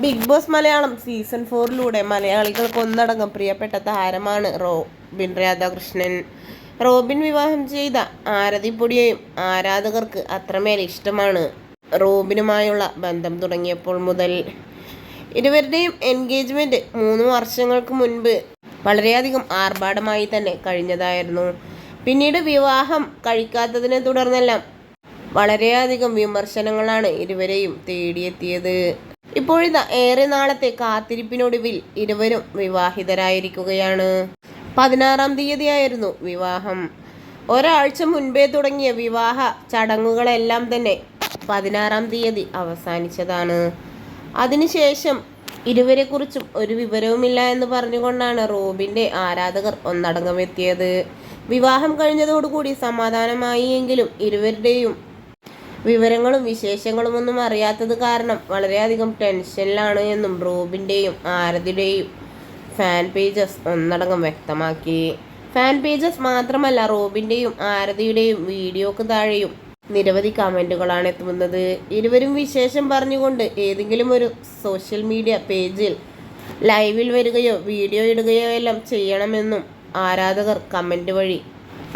Big boss Malayalam season ഫോറിലൂടെ മലയാളികൾക്ക് ഒന്നടങ്കം പ്രിയപ്പെട്ട താരമാണ് റോബിൻ രാധാകൃഷ്ണൻ. റോബിൻ വിവാഹം ചെയ്ത ആരതിപ്പൊടിയെയും ആരാധകർക്ക് അത്രമേൽ ഇഷ്ടമാണ്. റോബിനുമായുള്ള ബന്ധം തുടങ്ങിയപ്പോൾ മുതൽ ഇരുവരുടെയും എൻഗേജ്മെന്റ് മൂന്ന് വർഷങ്ങൾക്ക് മുൻപ് വളരെയധികം ആർഭാടമായി തന്നെ കഴിഞ്ഞതായിരുന്നു. പിന്നീട് വിവാഹം കഴിക്കാത്തതിനെ തുടർന്നെല്ലാം വളരെയധികം വിമർശനങ്ങളാണ് ഇരുവരെയും തേടിയെത്തിയത്. ഇപ്പോഴിതാ ഏറെ നാളത്തെ കാത്തിരിപ്പിനൊടുവിൽ ഇരുവരും വിവാഹിതരായിരിക്കുകയാണ്. പതിനാറാം തീയതിയായിരുന്നു വിവാഹം. ഒരാഴ്ച മുൻപേ തുടങ്ങിയ വിവാഹ ചടങ്ങുകളെല്ലാം തന്നെ പതിനാറാം തീയതി അവസാനിച്ചതാണ്. അതിനുശേഷം ഇരുവരെക്കുറിച്ചും ഒരു വിവരവുമില്ല എന്ന് പറഞ്ഞുകൊണ്ടാണ് റോബിന്റെ ആരാധകർ ഒന്നടങ്കം എത്തിയത്. വിവാഹം കഴിഞ്ഞതോടുകൂടി സമാധാനമായി എങ്കിലും ഇരുവരുടെയും വിവരങ്ങളും വിശേഷങ്ങളും ഒന്നും അറിയാത്തത് കാരണം വളരെയധികം ടെൻഷനിലാണ് എന്നും റൂബിന്റെയും ആരതിയുടെയും ഫാൻ പേജസ് ഒന്നടങ്കം വ്യക്തമാക്കി. ഫാൻ പേജസ് മാത്രമല്ല റോബിന്റെയും ആരതിയുടെയും വീഡിയോക്ക് താഴെയും നിരവധി കമന്റുകളാണ് എത്തുന്നത്. ഇരുവരും വിശേഷം പറഞ്ഞുകൊണ്ട് ഏതെങ്കിലും ഒരു സോഷ്യൽ മീഡിയ പേജിൽ ലൈവിൽ വരികയോ വീഡിയോ ഇടുകയോ എല്ലാം ചെയ്യണമെന്നും ആരാധകർ കമന്റ് വഴി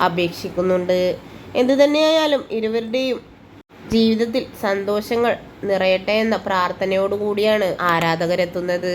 അപേക്ഷിക്കുന്നുണ്ട്. എന്തു തന്നെയായാലും ഇരുവരുടെയും ജീവിതത്തിൽ സന്തോഷങ്ങൾ നിറയട്ടെ എന്ന പ്രാർത്ഥനയോടുകൂടിയാണ് ആരാധകരെത്തുന്നത്.